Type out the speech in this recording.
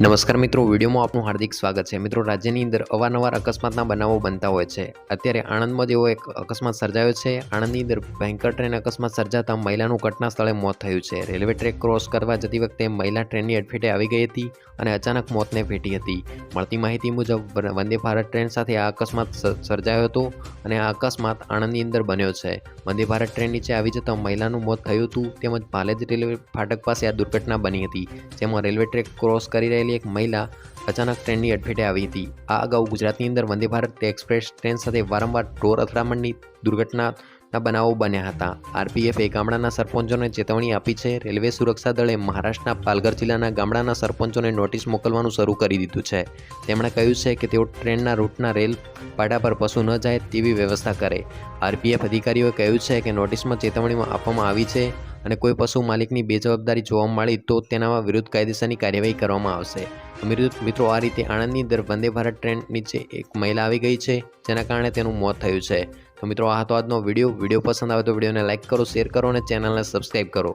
નમસ્કાર મિત્રો, વિડીયોમાં આપનું હાર્દિક સ્વાગત છે. મિત્રો, રાજ્યની અંદર અવારનવાર અકસ્માતના બનાવો બનતા હોય છે. અત્યારે આણંદમાં જેવો એક અકસ્માત સર્જાયો છે. આણંદની અંદર ભયંકર ટ્રેન અકસ્માત સર્જાતા મહિલાનું ઘટના સ્થળે મોત થયું છે. રેલવે ટ્રેક ક્રોસ કરવા જતી વખતે મહિલા ટ્રેનની અડફેટે આવી ગઈ હતી અને અચાનક મોતને ભેટી હતી. મળતી માહિતી મુજબ વંદે ભારત ટ્રેન સાથે આ અકસ્માત સર્જાયો હતો. અને આ અકસ્માત આણંદની અંદર બન્યો છે. વંદે ભારત ટ્રેન નીચે આવી જતા મહિલાનું મોત થયું હતું. તેમજ ભાલેજ રેલવે ફાટક પાસે આ દુર્ઘટના બની હતી, જેમાં રેલવે ટ્રેક ક્રોસ કરી રહેલી એક મહિલા અચાનક ટ્રેનની અડફેટે આવી હતી. આ અગાઉ ગુજરાતની અંદર વંદે ભારત એક્સપ્રેસ ટ્રેન સાથે વારંવાર ઢોર અથડામણની દુર્ઘટનાના બનાવો બન્યા હતા. આરપીએફે ગામડાના સરપંચોને ચેતવણી આપી છે. રેલવે સુરક્ષા દળે મહારાષ્ટ્રના પાલઘર જિલ્લાના ગામડાના સરપંચોને નોટિસ મોકલવાનું શરૂ કરી દીધું છે. તેમણે કહ્યું છે કે તેઓ ટ્રેનના રૂટના રેલ પાડા પર પશુ ન જાય તેવી વ્યવસ્થા કરે. આરપીએફ અધિકારીઓએ કહ્યું છે કે નોટિસમાં ચેતવણીમાં આપવામાં આવી છે. અને કોઈ પશુ માલિકની બેજવાબદારી જોવા મળી તો તેનામાં વિરુદ્ધ કાયદેસરની કાર્યવાહી કરવામાં આવશે. મિત્રો, આ રીતે આણંદની અંદર વંદે ભારત ટ્રેન નીચે એક મહિલા આવી ગઈ છે, જેના કારણે તેનું મોત થયું છે. તો મિત્રો, આ હતો આજનો વીડિયો. વીડિયો પસંદ આવે તો વિડીયોને લાઇક કરો, શેર કરો અને ચેનલને સબસ્ક્રાઈબ કરો.